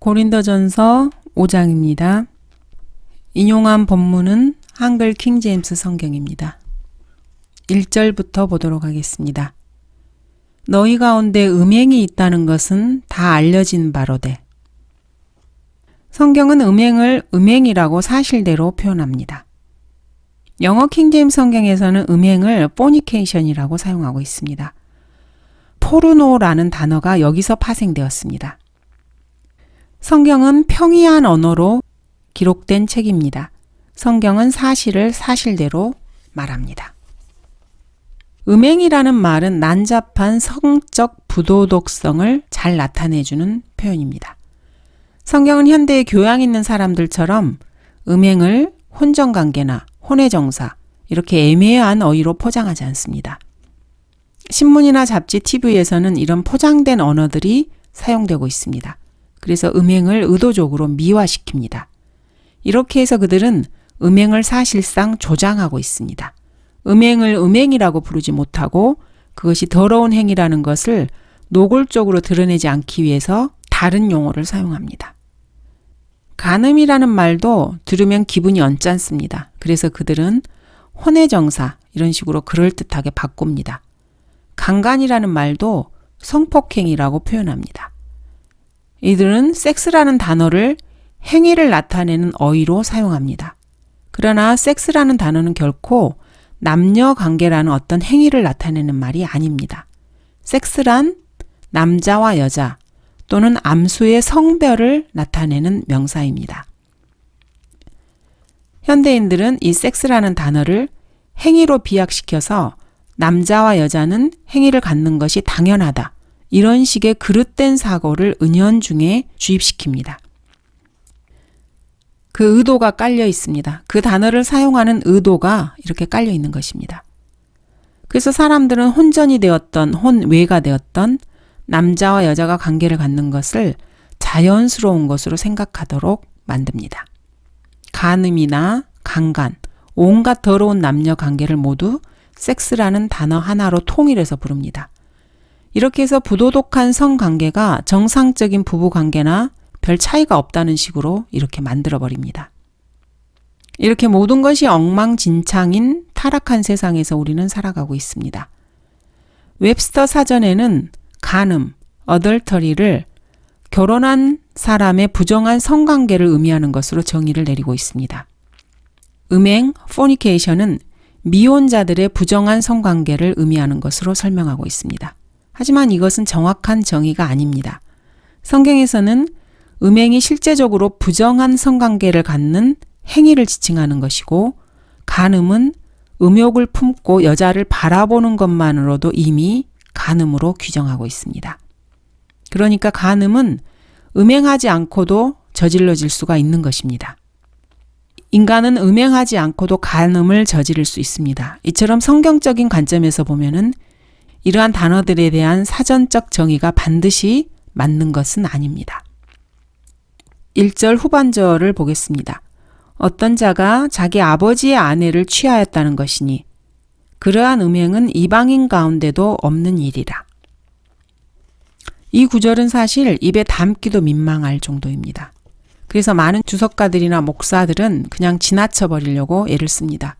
고린도전서 5장입니다. 인용한 본문은 한글 킹제임스 성경입니다. 1절부터 보도록 하겠습니다. 너희 가운데 음행이 있다는 것은 다 알려진 바로되. 성경은 음행을 음행이라고 사실대로 표현합니다. 영어 킹제임스 성경에서는 음행을 포니케이션이라고 사용하고 있습니다. 포르노라는 단어가 여기서 파생되었습니다. 성경은 평이한 언어로 기록된 책입니다. 성경은 사실을 사실대로 말합니다. 음행이라는 말은 난잡한 성적 부도덕성을 잘 나타내주는 표현입니다. 성경은 현대의 교양 있는 사람들처럼 음행을 혼정관계나 혼외정사, 이렇게 애매한 어휘로 포장하지 않습니다. 신문이나 잡지, TV에서는 이런 포장된 언어들이 사용되고 있습니다. 그래서 음행을 의도적으로 미화시킵니다. 이렇게 해서 그들은 음행을 사실상 조장하고 있습니다. 음행을 음행이라고 부르지 못하고 그것이 더러운 행위라는 것을 노골적으로 드러내지 않기 위해서 다른 용어를 사용합니다. 간음이라는 말도 들으면 기분이 언짢습니다. 그래서 그들은 혼외정사 이런 식으로 그럴듯하게 바꿉니다. 강간이라는 말도 성폭행이라고 표현합니다. 이들은 섹스라는 단어를 행위를 나타내는 어휘로 사용합니다. 그러나 섹스라는 단어는 결코 남녀 관계라는 어떤 행위를 나타내는 말이 아닙니다. 섹스란 남자와 여자 또는 암수의 성별을 나타내는 명사입니다. 현대인들은 이 섹스라는 단어를 행위로 비약시켜서 남자와 여자는 행위를 갖는 것이 당연하다. 이런 식의 그릇된 사고를 은연중에 주입시킵니다. 그 의도가 깔려 있습니다. 그 단어를 사용하는 의도가 이렇게 깔려 있는 것입니다. 그래서 사람들은 혼전이 되었던 혼외가 되었던 남자와 여자가 관계를 갖는 것을 자연스러운 것으로 생각하도록 만듭니다. 간음이나 강간, 온갖 더러운 남녀 관계를 모두 섹스라는 단어 하나로 통일해서 부릅니다. 이렇게 해서 부도덕한 성관계가 정상적인 부부관계나 별 차이가 없다는 식으로 이렇게 만들어버립니다. 이렇게 모든 것이 엉망진창인 타락한 세상에서 우리는 살아가고 있습니다. 웹스터 사전에는 간음, 어덜터리를 결혼한 사람의 부정한 성관계를 의미하는 것으로 정의를 내리고 있습니다. 음행, 포니케이션은 미혼자들의 부정한 성관계를 의미하는 것으로 설명하고 있습니다. 하지만 이것은 정확한 정의가 아닙니다. 성경에서는 음행이 실제적으로 부정한 성관계를 갖는 행위를 지칭하는 것이고 간음은 음욕을 품고 여자를 바라보는 것만으로도 이미 간음으로 규정하고 있습니다. 그러니까 간음은 음행하지 않고도 저질러질 수가 있는 것입니다. 인간은 음행하지 않고도 간음을 저지를 수 있습니다. 이처럼 성경적인 관점에서 보면은 이러한 단어들에 대한 사전적 정의가 반드시 맞는 것은 아닙니다. 1절 후반절을 보겠습니다. 어떤 자가 자기 아버지의 아내를 취하였다는 것이니 그러한 음행은 이방인 가운데도 없는 일이라. 이 구절은 사실 입에 담기도 민망할 정도입니다. 그래서 많은 주석가들이나 목사들은 그냥 지나쳐 버리려고 애를 씁니다.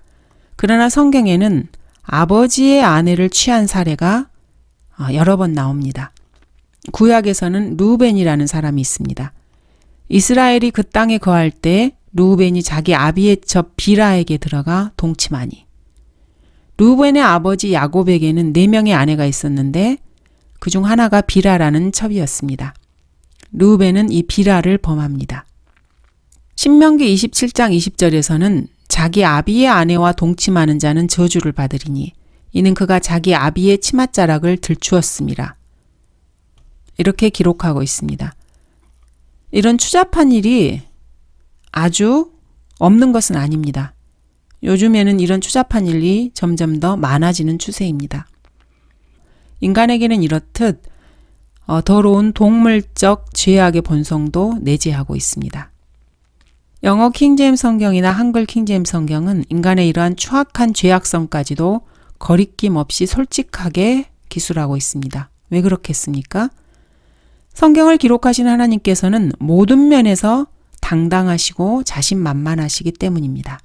그러나 성경에는 아버지의 아내를 취한 사례가 어, 여러 번 나옵니다. 구약에서는 루벤이라는 사람이 있습니다. 이스라엘이 그 땅에 거할 때 루벤이 자기 아비의 첩 비라에게 들어가 동침하니 루벤의 아버지 야곱에게는 네 명의 아내가 있었는데 그 중 하나가 비라라는 첩이었습니다. 루벤은 이 비라를 범합니다. 신명기 27장 20절에서는 자기 아비의 아내와 동침하는 자는 저주를 받으리니 이는 그가 자기 아비의 치맛자락을 들추었습니다. 이렇게 기록하고 있습니다. 이런 추잡한 일이 아주 없는 것은 아닙니다. 요즘에는 이런 추잡한 일이 점점 더 많아지는 추세입니다. 인간에게는 이렇듯 어, 더러운 동물적 죄악의 본성도 내재하고 있습니다. 영어 킹제임 성경이나 한글 킹제임 성경은 인간의 이러한 추악한 죄악성까지도 거리낌 없이 솔직하게 기술하고 있습니다. 왜 그렇겠습니까? 성경을 기록하신 하나님께서는 모든 면에서 당당하시고 자신만만하시기 때문입니다.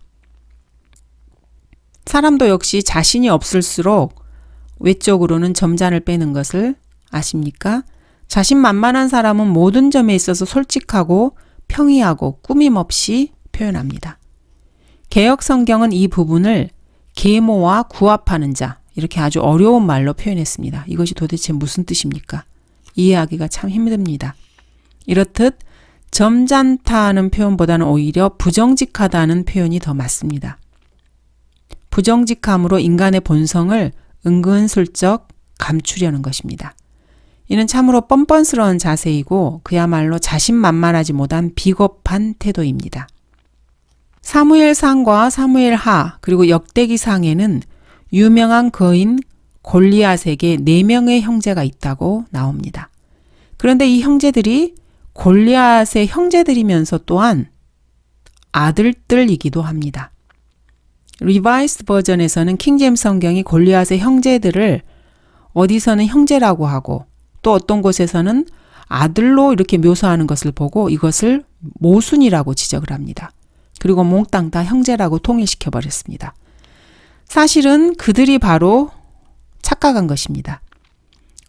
사람도 역시 자신이 없을수록 외적으로는 점잔을 빼는 것을 아십니까? 자신만만한 사람은 모든 점에 있어서 솔직하고 평이하고 꾸밈없이 표현합니다. 개혁 성경은 이 부분을 계모와 구합하는 자 이렇게 아주 어려운 말로 표현했습니다. 이것이 도대체 무슨 뜻입니까? 이해하기가 참 힘듭니다. 이렇듯 점잖다는 표현보다는 오히려 부정직하다는 표현이 더 맞습니다. 부정직함으로 인간의 본성을 은근슬쩍 감추려는 것입니다. 이는 참으로 뻔뻔스러운 자세이고 그야말로 자신만만하지 못한 비겁한 태도입니다. 사무엘상과 사무엘하 그리고 역대기상에는 유명한 거인 골리앗에게 네 명의 형제가 있다고 나옵니다. 그런데 이 형제들이 골리앗의 형제들이면서 또한 아들들이기도 합니다. 리바이스 버전에서는 킹제임스 성경이 골리앗의 형제들을 어디서는 형제라고 하고 또 어떤 곳에서는 아들로 이렇게 묘사하는 것을 보고 이것을 모순이라고 지적을 합니다. 그리고 몽땅 다 형제라고 통일시켜 버렸습니다. 사실은 그들이 바로 착각한 것입니다.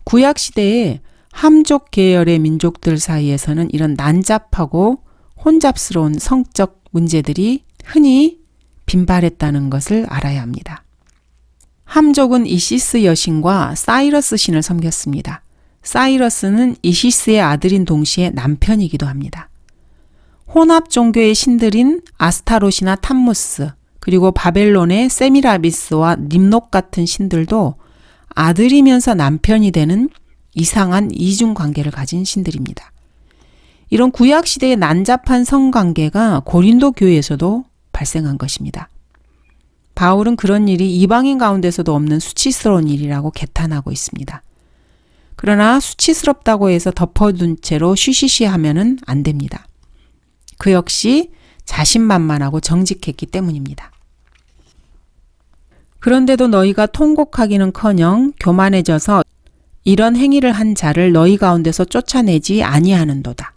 구약 시대에 함족 계열의 민족들 사이에서는 이런 난잡하고 혼잡스러운 성적 문제들이 흔히 빈발했다는 것을 알아야 합니다. 함족은 이시스 여신과 사이러스 신을 섬겼습니다. 사이러스는 이시스의 아들인 동시에 남편이기도 합니다. 혼합 종교의 신들인 아스타롯이나 탐무스, 그리고 바벨론의 세미라비스와 님록 같은 신들도 아들이면서 남편이 되는 이상한 이중 관계를 가진 신들입니다. 이런 구약 시대의 난잡한 성관계가 고린도 교회에서도 발생한 것입니다. 바울은 그런 일이 이방인 가운데서도 없는 수치스러운 일이라고 개탄하고 있습니다. 그러나 수치스럽다고 해서 덮어둔 채로 쉬쉬쉬 하면은 안 됩니다. 그 역시 자신만만하고 정직했기 때문입니다. 그런데도 너희가 통곡하기는 커녕 교만해져서 이런 행위를 한 자를 너희 가운데서 쫓아내지 아니하는도다.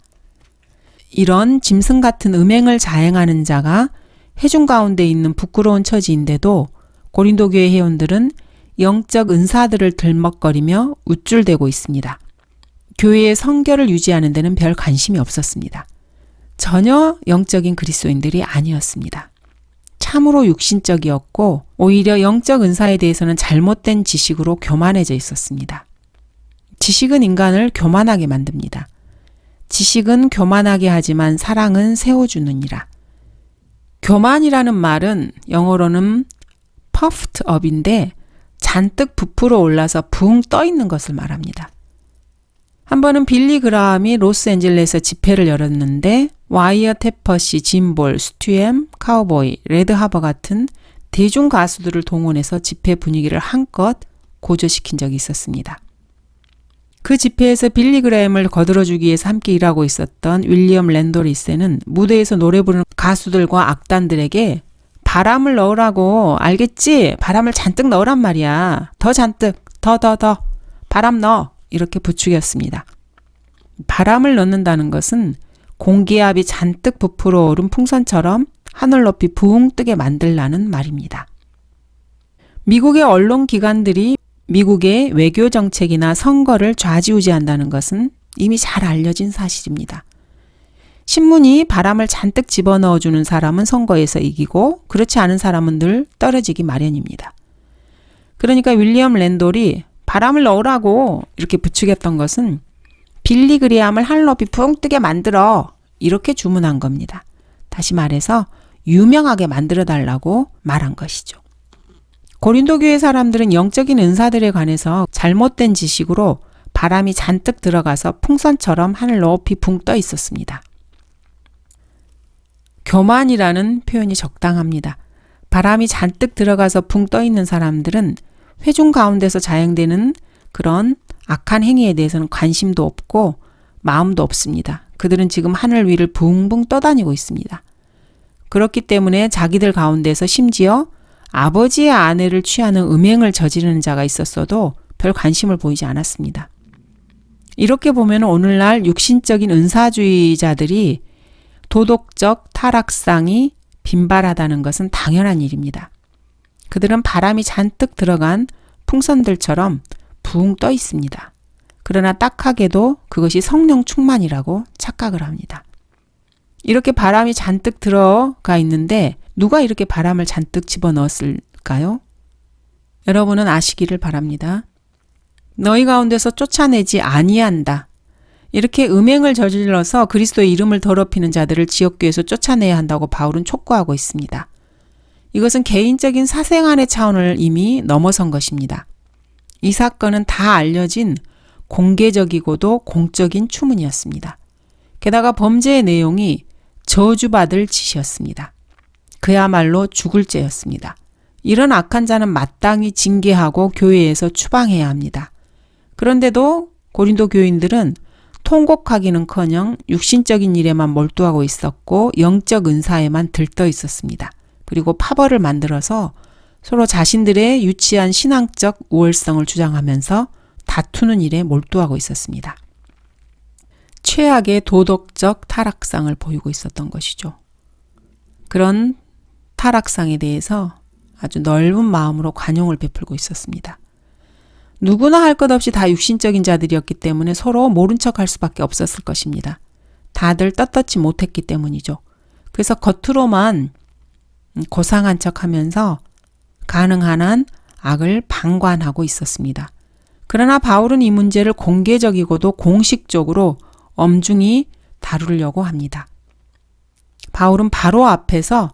이런 짐승 같은 음행을 자행하는 자가 해중 가운데 있는 부끄러운 처지인데도 고린도 교회 회원들은 영적 은사들을 들먹거리며 우쭐대고 있습니다. 교회의 성결을 유지하는 데는 별 관심이 없었습니다. 전혀 영적인 그리스도인들이 아니었습니다. 참으로 육신적이었고 오히려 영적 은사에 대해서는 잘못된 지식으로 교만해져 있었습니다. 지식은 인간을 교만하게 만듭니다. 지식은 교만하게 하지만 사랑은 세워주느니라. 교만이라는 말은 영어로는 puffed up인데 잔뜩 부풀어 올라서 붕 떠 있는 것을 말합니다. 한 번은 빌리 그라함이 로스앤젤레스에 집회를 열었는데 와이어 테퍼시, 짐볼, 스튜엠, 카우보이, 레드하버 같은 대중 가수들을 동원해서 집회 분위기를 한껏 고조시킨 적이 있었습니다. 그 집회에서 빌리 그레임을 거들어주기 위해서 함께 일하고 있었던 윌리엄 랜도리스는 무대에서 노래 부르는 가수들과 악단들에게 바람을 넣으라고 알겠지? 바람을 잔뜩 넣으란 말이야. 더 잔뜩, 더, 더, 더. 바람 넣어. 이렇게 부추겼습니다. 바람을 넣는다는 것은 공기압이 잔뜩 부풀어 오른 풍선처럼 하늘 높이 붕 뜨게 만들라는 말입니다. 미국의 언론 기관들이 미국의 외교 정책이나 선거를 좌지우지한다는 것은 이미 잘 알려진 사실입니다. 신문이 바람을 잔뜩 집어넣어 주는 사람은 선거에서 이기고 그렇지 않은 사람은 늘 떨어지기 마련입니다. 그러니까 윌리엄 랜돌이 바람을 넣으라고 이렇게 부추겼던 것은 빌리 그리암을 하늘 높이 붕 뜨게 만들어 이렇게 주문한 겁니다. 다시 말해서 유명하게 만들어 달라고 말한 것이죠. 고린도 교회 사람들은 영적인 은사들에 관해서 잘못된 지식으로 바람이 잔뜩 들어가서 풍선처럼 하늘 높이 붕 떠 있었습니다. 교만이라는 표현이 적당합니다. 바람이 잔뜩 들어가서 붕 떠 있는 사람들은 회중 가운데서 자행되는 그런 악한 행위에 대해서는 관심도 없고 마음도 없습니다. 그들은 지금 하늘 위를 붕붕 떠다니고 있습니다. 그렇기 때문에 자기들 가운데서 심지어 아버지의 아내를 취하는 음행을 저지르는 자가 있었어도 별 관심을 보이지 않았습니다. 이렇게 보면 오늘날 육신적인 은사주의자들이 도덕적 타락상이 빈발하다는 것은 당연한 일입니다. 그들은 바람이 잔뜩 들어간 풍선들처럼 붕 떠 있습니다. 그러나 딱하게도 그것이 성령 충만이라고 착각을 합니다. 이렇게 바람이 잔뜩 들어가 있는데 누가 이렇게 바람을 잔뜩 집어넣었을까요? 여러분은 아시기를 바랍니다. 너희 가운데서 쫓아내지 아니한다. 이렇게 음행을 저질러서 그리스도의 이름을 더럽히는 자들을 지역교에서 쫓아내야 한다고 바울은 촉구하고 있습니다. 이것은 개인적인 사생안의 차원을 이미 넘어선 것입니다. 이 사건은 다 알려진 공개적이고도 공적인 추문이었습니다. 게다가 범죄의 내용이 저주받을 짓이었습니다. 그야말로 죽을 죄였습니다. 이런 악한 자는 마땅히 징계하고 교회에서 추방해야 합니다. 그런데도 고린도 교인들은 통곡하기는커녕 육신적인 일에만 몰두하고 있었고 영적 은사에만 들떠 있었습니다. 그리고 파벌을 만들어서 서로 자신들의 유치한 신앙적 우월성을 주장하면서 다투는 일에 몰두하고 있었습니다. 최악의 도덕적 타락상을 보이고 있었던 것이죠. 그런 타락상에 대해서 아주 넓은 마음으로 관용을 베풀고 있었습니다. 누구나 할 것 없이 다 육신적인 자들이었기 때문에 서로 모른 척 할 수밖에 없었을 것입니다. 다들 떳떳지 못했기 때문이죠. 그래서 겉으로만 고상한 척 하면서 가능한 한 악을 방관하고 있었습니다. 그러나 바울은 이 문제를 공개적이고도 공식적으로 엄중히 다루려고 합니다. 바울은 바로 앞에서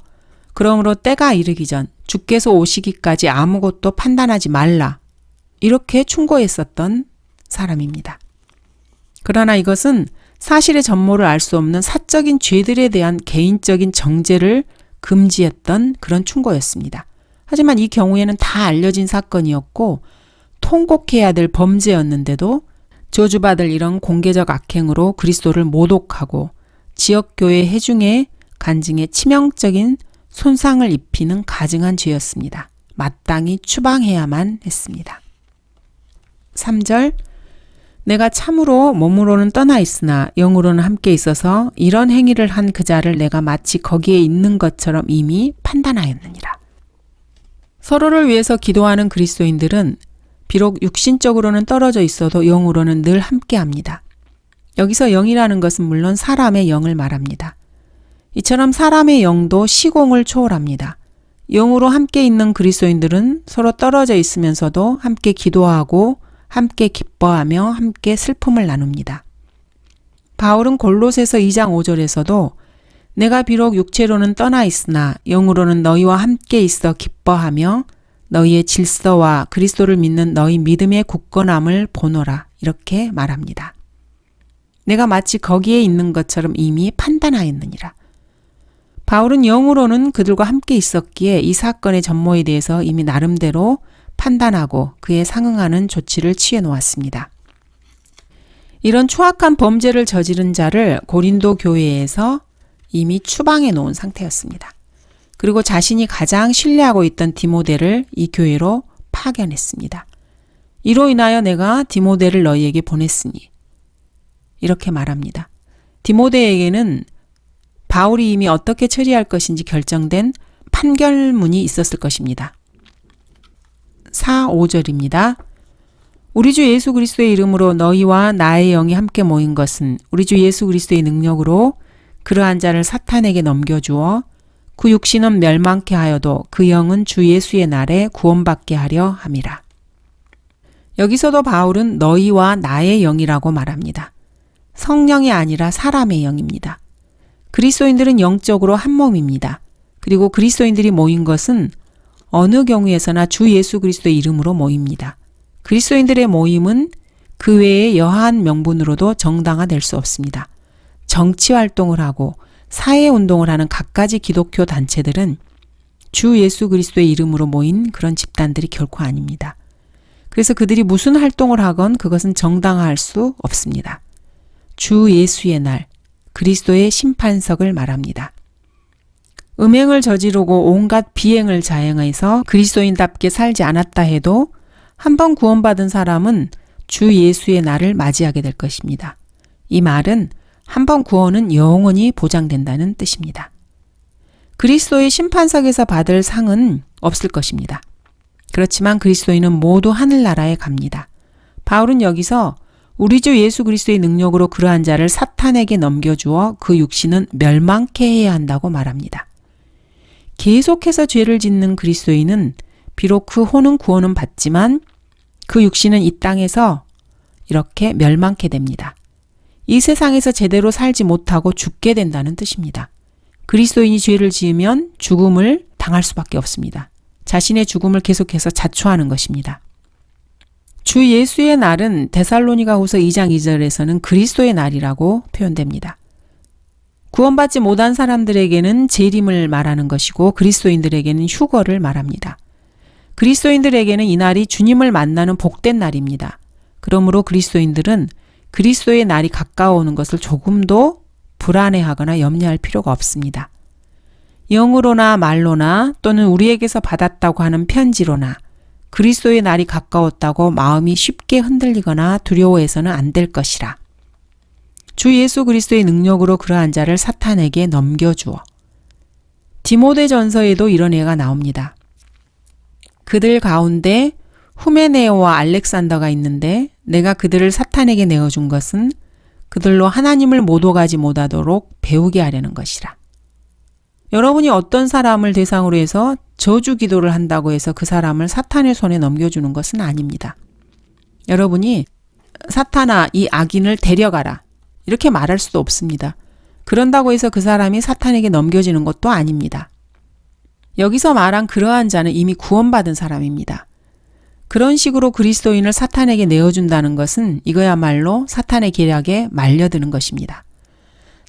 그러므로 때가 이르기 전 주께서 오시기까지 아무것도 판단하지 말라. 이렇게 충고했었던 사람입니다. 그러나 이것은 사실의 전모를 알 수 없는 사적인 죄들에 대한 개인적인 정죄를 금지했던 그런 충고였습니다. 하지만 이 경우에는 다 알려진 사건이었고 통곡해야 될 범죄였는데도 저주받을 이런 공개적 악행으로 그리스도를 모독하고 지역교회 해중의 간증에 치명적인 손상을 입히는 가증한 죄였습니다. 마땅히 추방해야만 했습니다. 3절 내가 참으로 몸으로는 떠나 있으나 영으로는 함께 있어서 이런 행위를 한 그 자를 내가 마치 거기에 있는 것처럼 이미 판단하였느니라. 서로를 위해서 기도하는 그리스도인들은 비록 육신적으로는 떨어져 있어도 영으로는 늘 함께 합니다. 여기서 영이라는 것은 물론 사람의 영을 말합니다. 이처럼 사람의 영도 시공을 초월합니다. 영으로 함께 있는 그리스도인들은 서로 떨어져 있으면서도 함께 기도하고 함께 기뻐하며 함께 슬픔을 나눕니다. 바울은 골로새서 2장 5절에서도 내가 비록 육체로는 떠나 있으나 영으로는 너희와 함께 있어 기뻐하며 너희의 질서와 그리스도를 믿는 너희 믿음의 굳건함을 보노라 이렇게 말합니다. 내가 마치 거기에 있는 것처럼 이미 판단하였느니라. 바울은 영으로는 그들과 함께 있었기에 이 사건의 전모에 대해서 이미 나름대로 판단하고 그에 상응하는 조치를 취해 놓았습니다. 이런 추악한 범죄를 저지른 자를 고린도 교회에서 이미 추방해 놓은 상태였습니다. 그리고 자신이 가장 신뢰하고 있던 디모데를 이 교회로 파견했습니다. 이로 인하여 내가 디모데를 너희에게 보냈으니 이렇게 말합니다. 디모데에게는 바울이 이미 어떻게 처리할 것인지 결정된 판결문이 있었을 것입니다. 4, 5절입니다. 우리 주 예수 그리스도의 이름으로 너희와 나의 영이 함께 모인 것은 우리 주 예수 그리스도의 능력으로 그러한 자를 사탄에게 넘겨주어 그 육신은 멸망케 하여도 그 영은 주 예수의 날에 구원받게 하려 함이라. 여기서도 바울은 너희와 나의 영이라고 말합니다. 성령이 아니라 사람의 영입니다. 그리스도인들은 영적으로 한 몸입니다. 그리고 그리스도인들이 모인 것은 어느 경우에서나 주 예수 그리스도의 이름으로 모입니다. 그리스도인들의 모임은 그 외에 여하한 명분으로도 정당화될 수 없습니다. 정치 활동을 하고 사회 운동을 하는 갖가지 기독교 단체들은 주 예수 그리스도의 이름으로 모인 그런 집단들이 결코 아닙니다. 그래서 그들이 무슨 활동을 하건 그것은 정당화할 수 없습니다. 주 예수의 날, 그리스도의 심판석을 말합니다. 음행을 저지르고 온갖 비행을 자행해서 그리스도인답게 살지 않았다 해도 한 번 구원받은 사람은 주 예수의 날을 맞이하게 될 것입니다. 이 말은 한 번 구원은 영원히 보장된다는 뜻입니다. 그리스도의 심판석에서 받을 상은 없을 것입니다. 그렇지만 그리스도인은 모두 하늘나라에 갑니다. 바울은 여기서 우리 주 예수 그리스도의 능력으로 그러한 자를 사탄에게 넘겨주어 그 육신은 멸망케 해야 한다고 말합니다. 계속해서 죄를 짓는 그리스도인은 비록 그 혼은 구원은 받지만 그 육신은 이 땅에서 이렇게 멸망케 됩니다. 이 세상에서 제대로 살지 못하고 죽게 된다는 뜻입니다. 그리스도인이 죄를 지으면 죽음을 당할 수밖에 없습니다. 자신의 죽음을 계속해서 자초하는 것입니다. 주 예수의 날은 데살로니가 후서 2장 2절에서는 그리스도의 날이라고 표현됩니다. 구원받지 못한 사람들에게는 재림을 말하는 것이고 그리스도인들에게는 휴거를 말합니다. 그리스도인들에게는 이 날이 주님을 만나는 복된 날입니다. 그러므로 그리스도인들은 그리스도의 날이 가까워오는 것을 조금도 불안해하거나 염려할 필요가 없습니다. 영으로나 말로나 또는 우리에게서 받았다고 하는 편지로나 그리스도의 날이 가까웠다고 마음이 쉽게 흔들리거나 두려워해서는 안 될 것이라. 주 예수 그리스도의 능력으로 그러한 자를 사탄에게 넘겨주어. 디모데 전서에도 이런 예가 나옵니다. 그들 가운데 후메네오와 알렉산더가 있는데 내가 그들을 사탄에게 내어준 것은 그들로 하나님을 못 오가지 못하도록 배우게 하려는 것이라. 여러분이 어떤 사람을 대상으로 해서 저주 기도를 한다고 해서 그 사람을 사탄의 손에 넘겨주는 것은 아닙니다. 여러분이 사탄아 이 악인을 데려가라. 이렇게 말할 수도 없습니다. 그런다고 해서 그 사람이 사탄에게 넘겨지는 것도 아닙니다. 여기서 말한 그러한 자는 이미 구원받은 사람입니다. 그런 식으로 그리스도인을 사탄에게 내어준다는 것은 이거야말로 사탄의 계략에 말려드는 것입니다.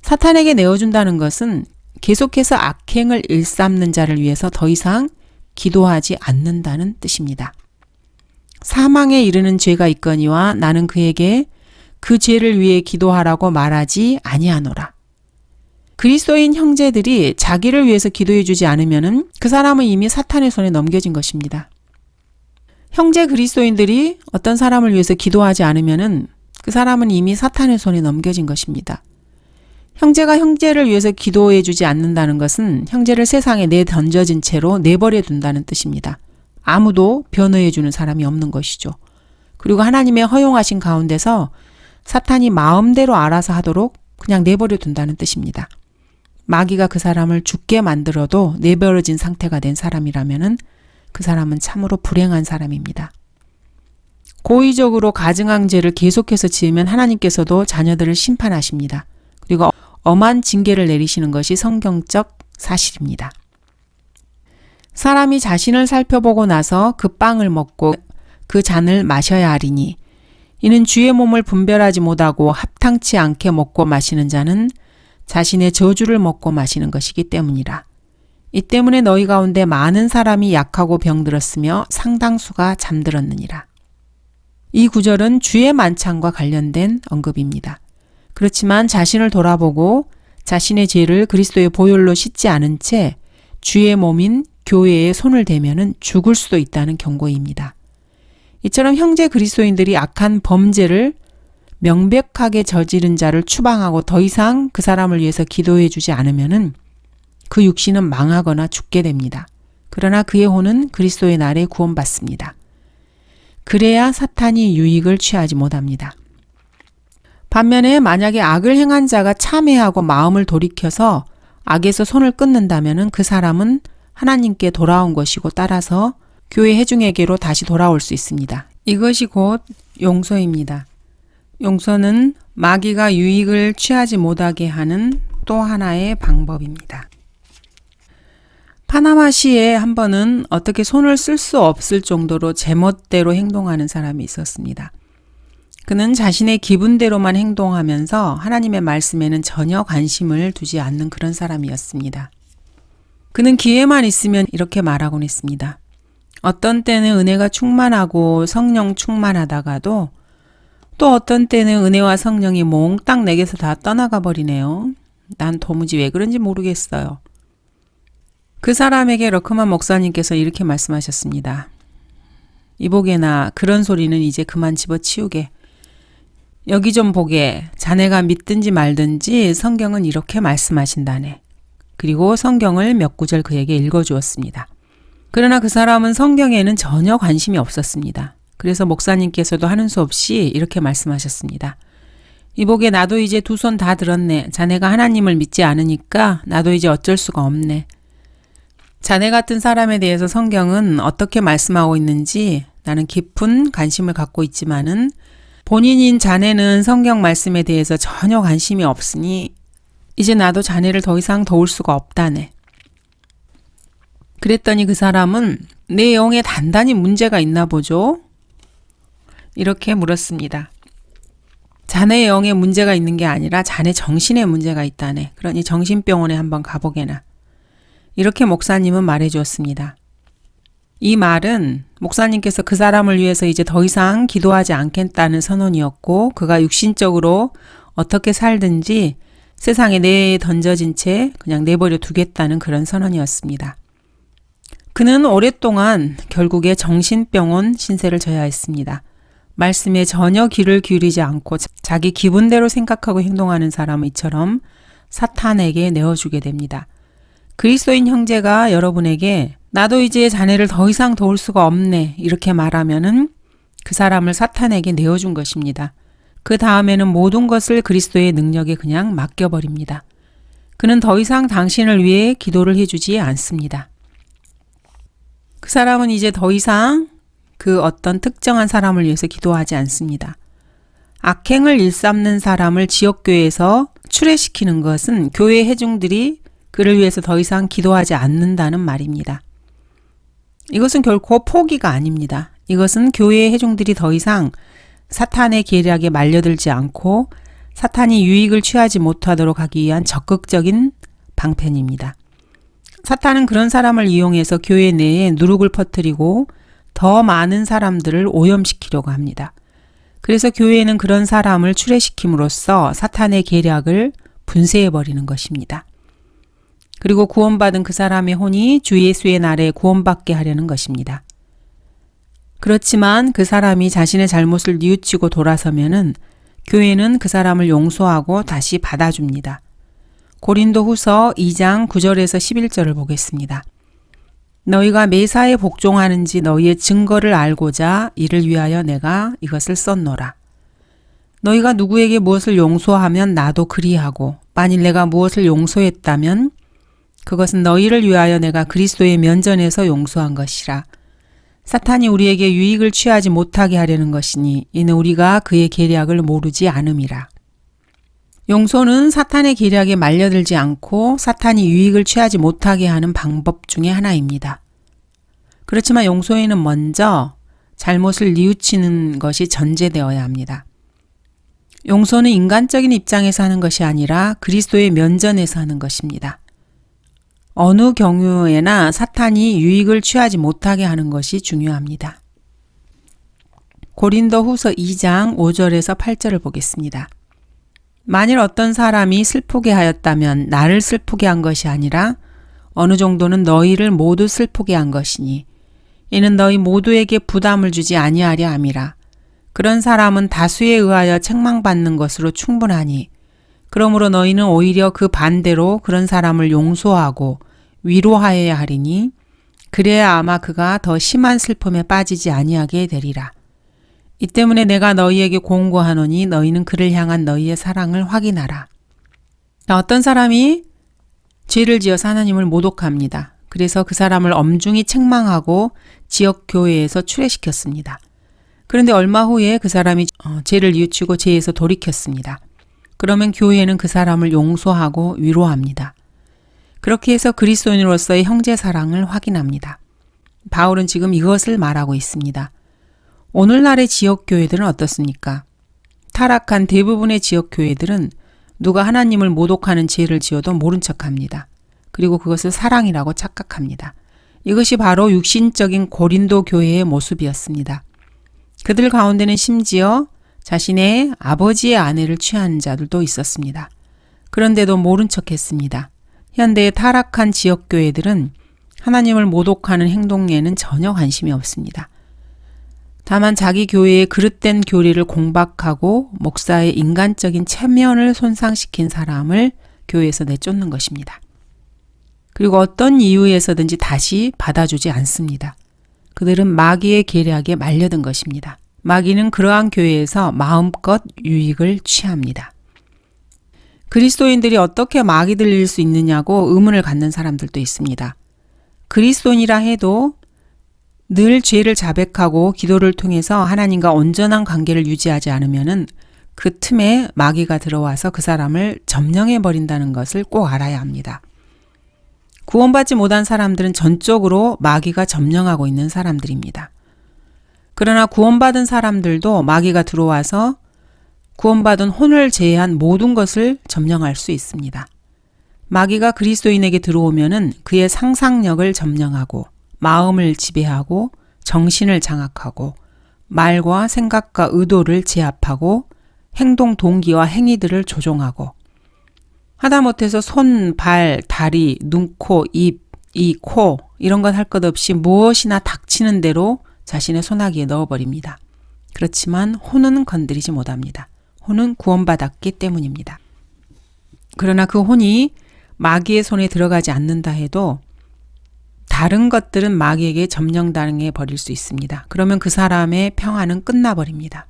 사탄에게 내어준다는 것은 계속해서 악행을 일삼는 자를 위해서 더 이상 기도하지 않는다는 뜻입니다. 사망에 이르는 죄가 있거니와 나는 그에게 그 죄를 위해 기도하라고 말하지 아니하노라. 그리스도인 형제들이 자기를 위해서 기도해 주지 않으면은 그 사람은 이미 사탄의 손에 넘겨진 것입니다. 형제 그리스도인들이 어떤 사람을 위해서 기도하지 않으면은 그 사람은 이미 사탄의 손에 넘겨진 것입니다. 형제가 형제를 위해서 기도해 주지 않는다는 것은 형제를 세상에 내 던져진 채로 내버려 둔다는 뜻입니다. 아무도 변호해 주는 사람이 없는 것이죠. 그리고 하나님의 허용하신 가운데서 사탄이 마음대로 알아서 하도록 그냥 내버려 둔다는 뜻입니다. 마귀가 그 사람을 죽게 만들어도 내버려진 상태가 된 사람이라면은 그 사람은 참으로 불행한 사람입니다. 고의적으로 가증항죄를 계속해서 지으면 하나님께서도 자녀들을 심판하십니다. 그리고 엄한 징계를 내리시는 것이 성경적 사실입니다. 사람이 자신을 살펴보고 나서 그 빵을 먹고 그 잔을 마셔야 하리니 이는 주의 몸을 분별하지 못하고 합당치 않게 먹고 마시는 자는 자신의 저주를 먹고 마시는 것이기 때문이라. 이 때문에 너희 가운데 많은 사람이 약하고 병들었으며 상당수가 잠들었느니라. 이 구절은 주의 만찬과 관련된 언급입니다. 그렇지만 자신을 돌아보고 자신의 죄를 그리스도의 보혈로 씻지 않은 채 주의 몸인 교회에 손을 대면은 죽을 수도 있다는 경고입니다. 이처럼 형제 그리스도인들이 악한 범죄를 명백하게 저지른 자를 추방하고 더 이상 그 사람을 위해서 기도해 주지 않으면은 그 육신은 망하거나 죽게 됩니다. 그러나 그의 혼은 그리스도의 날에 구원받습니다. 그래야 사탄이 유익을 취하지 못합니다. 반면에 만약에 악을 행한 자가 참회하고 마음을 돌이켜서 악에서 손을 끊는다면 그 사람은 하나님께 돌아온 것이고 따라서 교회 회중에게로 다시 돌아올 수 있습니다. 이것이 곧 용서입니다. 용서는 마귀가 유익을 취하지 못하게 하는 또 하나의 방법입니다. 파나마시에 한 번은 어떻게 손을 쓸 수 없을 정도로 제멋대로 행동하는 사람이 있었습니다. 그는 자신의 기분대로만 행동하면서 하나님의 말씀에는 전혀 관심을 두지 않는 그런 사람이었습니다. 그는 기회만 있으면 이렇게 말하곤 했습니다. 어떤 때는 은혜가 충만하고 성령 충만하다가도 또 어떤 때는 은혜와 성령이 몽땅 내게서 다 떠나가 버리네요. 난 도무지 왜 그런지 모르겠어요. 그 사람에게 러크만 목사님께서 이렇게 말씀하셨습니다. 이보게나 그런 소리는 이제 그만 집어치우게. 여기 좀 보게. 자네가 믿든지 말든지 성경은 이렇게 말씀하신다네. 그리고 성경을 몇 구절 그에게 읽어주었습니다. 그러나 그 사람은 성경에는 전혀 관심이 없었습니다. 그래서 목사님께서도 하는 수 없이 이렇게 말씀하셨습니다. 이보게 나도 이제 두 손 다 들었네. 자네가 하나님을 믿지 않으니까 나도 이제 어쩔 수가 없네. 자네 같은 사람에 대해서 성경은 어떻게 말씀하고 있는지 나는 깊은 관심을 갖고 있지만은 본인인 자네는 성경 말씀에 대해서 전혀 관심이 없으니 이제 나도 자네를 더 이상 도울 수가 없다네. 그랬더니 그 사람은 내 영에 단단히 문제가 있나 보죠? 이렇게 물었습니다. 자네 영에 문제가 있는 게 아니라 자네 정신에 문제가 있다네. 그러니 정신병원에 한번 가보게나. 이렇게 목사님은 말해 주었습니다. 이 말은 목사님께서 그 사람을 위해서 이제 더 이상 기도하지 않겠다는 선언이었고 그가 육신적으로 어떻게 살든지 세상에 내에 던져진 채 그냥 내버려 두겠다는 그런 선언이었습니다. 그는 오랫동안 결국에 정신병원 신세를 져야 했습니다. 말씀에 전혀 귀를 기울이지 않고 자기 기분대로 생각하고 행동하는 사람은 이처럼 사탄에게 내어주게 됩니다. 그리스도인 형제가 여러분에게 나도 이제 자네를 더 이상 도울 수가 없네 이렇게 말하면은 그 사람을 사탄에게 내어준 것입니다. 그 다음에는 모든 것을 그리스도의 능력에 그냥 맡겨버립니다. 그는 더 이상 당신을 위해 기도를 해주지 않습니다. 그 사람은 이제 더 이상 그 어떤 특정한 사람을 위해서 기도하지 않습니다. 악행을 일삼는 사람을 지역교회에서 출애시키는 것은 교회 회중들이 그를 위해서 더 이상 기도하지 않는다는 말입니다. 이것은 결코 포기가 아닙니다. 이것은 교회의 회중들이 더 이상 사탄의 계략에 말려들지 않고 사탄이 유익을 취하지 못하도록 하기 위한 적극적인 방편입니다. 사탄은 그런 사람을 이용해서 교회 내에 누룩을 퍼뜨리고 더 많은 사람들을 오염시키려고 합니다. 그래서 교회는 그런 사람을 출애시킴으로써 사탄의 계략을 분쇄해 버리는 것입니다. 그리고 구원받은 그 사람의 혼이 주 예수의 날에 구원받게 하려는 것입니다. 그렇지만 그 사람이 자신의 잘못을 뉘우치고 돌아서면은 교회는 그 사람을 용서하고 다시 받아줍니다. 고린도 후서 2장 9절에서 11절을 보겠습니다. 너희가 매사에 복종하는지 너희의 증거를 알고자 이를 위하여 내가 이것을 썼노라. 너희가 누구에게 무엇을 용서하면 나도 그리하고 만일 내가 무엇을 용서했다면 그것은 너희를 위하여 내가 그리스도의 면전에서 용서한 것이라. 사탄이 우리에게 유익을 취하지 못하게 하려는 것이니 이는 우리가 그의 계략을 모르지 않음이라. 용서는 사탄의 계략에 말려들지 않고 사탄이 유익을 취하지 못하게 하는 방법 중의 하나입니다. 그렇지만 용서에는 먼저 잘못을 뉘우치는 것이 전제되어야 합니다. 용서는 인간적인 입장에서 하는 것이 아니라 그리스도의 면전에서 하는 것입니다. 어느 경우에나 사탄이 유익을 취하지 못하게 하는 것이 중요합니다. 고린도 후서 2장 5절에서 8절을 보겠습니다. 만일 어떤 사람이 슬프게 하였다면 나를 슬프게 한 것이 아니라 어느 정도는 너희를 모두 슬프게 한 것이니 이는 너희 모두에게 부담을 주지 아니하려 함이라. 그런 사람은 다수에 의하여 책망받는 것으로 충분하니 그러므로 너희는 오히려 그 반대로 그런 사람을 용서하고 위로하여야 하리니 그래야 아마 그가 더 심한 슬픔에 빠지지 아니하게 되리라. 이 때문에 내가 너희에게 공고하노니 너희는 그를 향한 너희의 사랑을 확인하라. 어떤 사람이 죄를 지어서 하나님을 모독합니다. 그래서 그 사람을 엄중히 책망하고 지역 교회에서 출애시켰습니다. 그런데 얼마 후에 그 사람이 어, 죄를 뉘우치고 죄에서 돌이켰습니다. 그러면 교회는 그 사람을 용서하고 위로합니다. 그렇게 해서 그리스도인으로서의 형제 사랑을 확인합니다. 바울은 지금 이것을 말하고 있습니다. 오늘날의 지역 교회들은 어떻습니까? 타락한 대부분의 지역 교회들은 누가 하나님을 모독하는 죄를 지어도 모른 척 합니다. 그리고 그것을 사랑이라고 착각합니다. 이것이 바로 육신적인 고린도 교회의 모습이었습니다. 그들 가운데는 심지어 자신의 아버지의 아내를 취한 자들도 있었습니다. 그런데도 모른 척 했습니다. 현대의 타락한 지역교회들은 하나님을 모독하는 행동에는 전혀 관심이 없습니다. 다만 자기 교회의 그릇된 교리를 공박하고 목사의 인간적인 체면을 손상시킨 사람을 교회에서 내쫓는 것입니다. 그리고 어떤 이유에서든지 다시 받아주지 않습니다. 그들은 마귀의 계략에 말려든 것입니다. 마귀는 그러한 교회에서 마음껏 유익을 취합니다. 그리스도인들이 어떻게 마귀 들릴 수 있느냐고 의문을 갖는 사람들도 있습니다. 그리스도인이라 해도 늘 죄를 자백하고 기도를 통해서 하나님과 온전한 관계를 유지하지 않으면은 그 틈에 마귀가 들어와서 그 사람을 점령해 버린다는 것을 꼭 알아야 합니다. 구원받지 못한 사람들은 전적으로 마귀가 점령하고 있는 사람들입니다. 그러나 구원받은 사람들도 마귀가 들어와서 구원받은 혼을 제외한 모든 것을 점령할 수 있습니다. 마귀가 그리스도인에게 들어오면은 그의 상상력을 점령하고 마음을 지배하고 정신을 장악하고 말과 생각과 의도를 제압하고 행동 동기와 행위들을 조종하고 하다못해서 손, 발, 다리, 눈, 코, 입, 이, 코 이런 것 할 것 없이 무엇이나 닥치는 대로 자신의 소나기에 넣어버립니다. 그렇지만 혼은 건드리지 못합니다. 혼은 구원받았기 때문입니다. 그러나 그 혼이 마귀의 손에 들어가지 않는다 해도 다른 것들은 마귀에게 점령당해 버릴 수 있습니다. 그러면 그 사람의 평안은 끝나버립니다.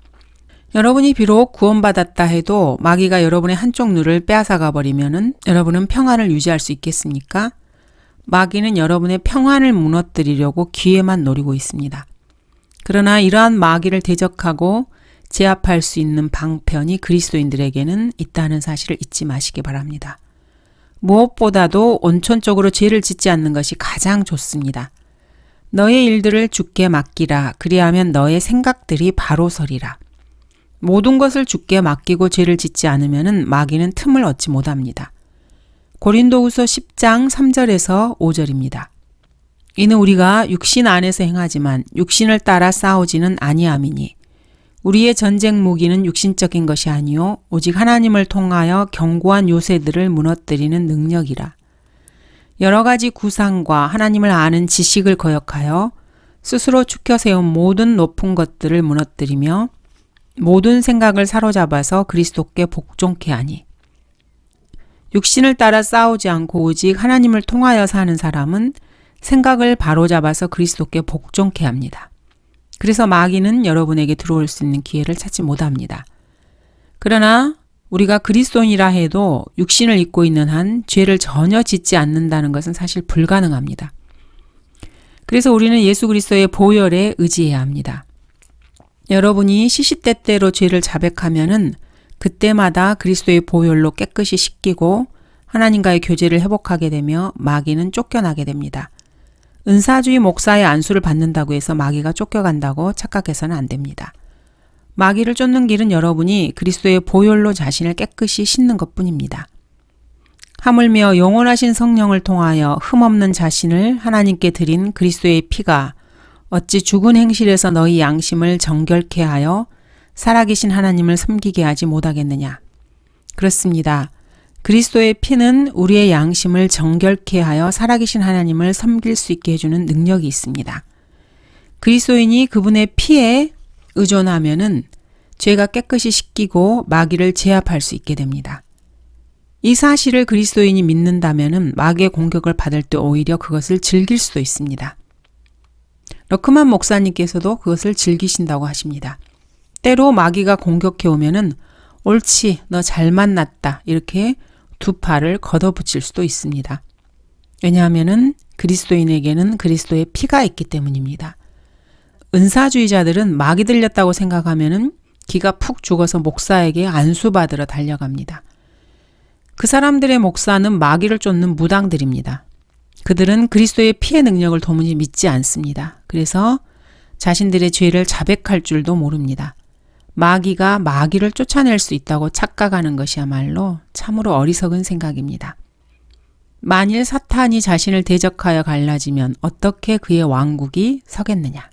여러분이 비록 구원받았다 해도 마귀가 여러분의 한쪽 눈을 빼앗아가 버리면은 여러분은 평안을 유지할 수 있겠습니까? 마귀는 여러분의 평안을 무너뜨리려고 기회만 노리고 있습니다. 그러나 이러한 마귀를 대적하고 제압할 수 있는 방편이 그리스도인들에게는 있다는 사실을 잊지 마시기 바랍니다. 무엇보다도 온천적으로 죄를 짓지 않는 것이 가장 좋습니다. 너의 일들을 죽게 맡기라. 그리하면 너의 생각들이 바로 서리라. 모든 것을 죽게 맡기고 죄를 짓지 않으면 마귀는 틈을 얻지 못합니다. 고린도후서 10장 3절에서 5절입니다. 이는 우리가 육신 안에서 행하지만 육신을 따라 싸우지는 아니함이니 우리의 전쟁 무기는 육신적인 것이 아니요 오직 하나님을 통하여 견고한 요새들을 무너뜨리는 능력이라. 여러 가지 구상과 하나님을 아는 지식을 거역하여 스스로 축혀 세운 모든 높은 것들을 무너뜨리며 모든 생각을 사로잡아서 그리스도께 복종케 하니 육신을 따라 싸우지 않고 오직 하나님을 통하여 사는 사람은 생각을 바로잡아서 그리스도께 복종케 합니다. 그래서 마귀는 여러분에게 들어올 수 있는 기회를 찾지 못합니다. 그러나 우리가 그리스도인이라 해도 육신을 입고 있는 한 죄를 전혀 짓지 않는다는 것은 사실 불가능합니다. 그래서 우리는 예수 그리스도의 보혈에 의지해야 합니다. 여러분이 시시때때로 죄를 자백하면은 그때마다 그리스도의 보혈로 깨끗이 씻기고 하나님과의 교제를 회복하게 되며 마귀는 쫓겨나게 됩니다. 은사주의 목사의 안수를 받는다고 해서 마귀가 쫓겨간다고 착각해서는 안 됩니다. 마귀를 쫓는 길은 여러분이 그리스도의 보혈로 자신을 깨끗이 씻는 것 뿐입니다. 하물며 영원하신 성령을 통하여 흠없는 자신을 하나님께 드린 그리스도의 피가 어찌 죽은 행실에서 너희 양심을 정결케 하여 살아계신 하나님을 섬기게 하지 못하겠느냐. 그렇습니다. 그리스도의 피는 우리의 양심을 정결케 하여 살아계신 하나님을 섬길 수 있게 해주는 능력이 있습니다. 그리스도인이 그분의 피에 의존하면은 죄가 깨끗이 씻기고 마귀를 제압할 수 있게 됩니다. 이 사실을 그리스도인이 믿는다면은 마귀의 공격을 받을 때 오히려 그것을 즐길 수도 있습니다. 러크만 목사님께서도 그것을 즐기신다고 하십니다. 때로 마귀가 공격해 오면은 옳지, 너 잘 만났다. 이렇게 두 팔을 걷어붙일 수도 있습니다. 왜냐하면 그리스도인에게는 그리스도의 피가 있기 때문입니다. 은사주의자들은 마귀 들렸다고 생각하면 기가 푹 죽어서 목사에게 안수받으러 달려갑니다. 그 사람들의 목사는 마귀를 쫓는 무당들입니다. 그들은 그리스도의 피의 능력을 도무지 믿지 않습니다. 그래서 자신들의 죄를 자백할 줄도 모릅니다. 마귀가 마귀를 쫓아낼 수 있다고 착각하는 것이야말로 참으로 어리석은 생각입니다. 만일 사탄이 자신을 대적하여 갈라지면 어떻게 그의 왕국이 서겠느냐?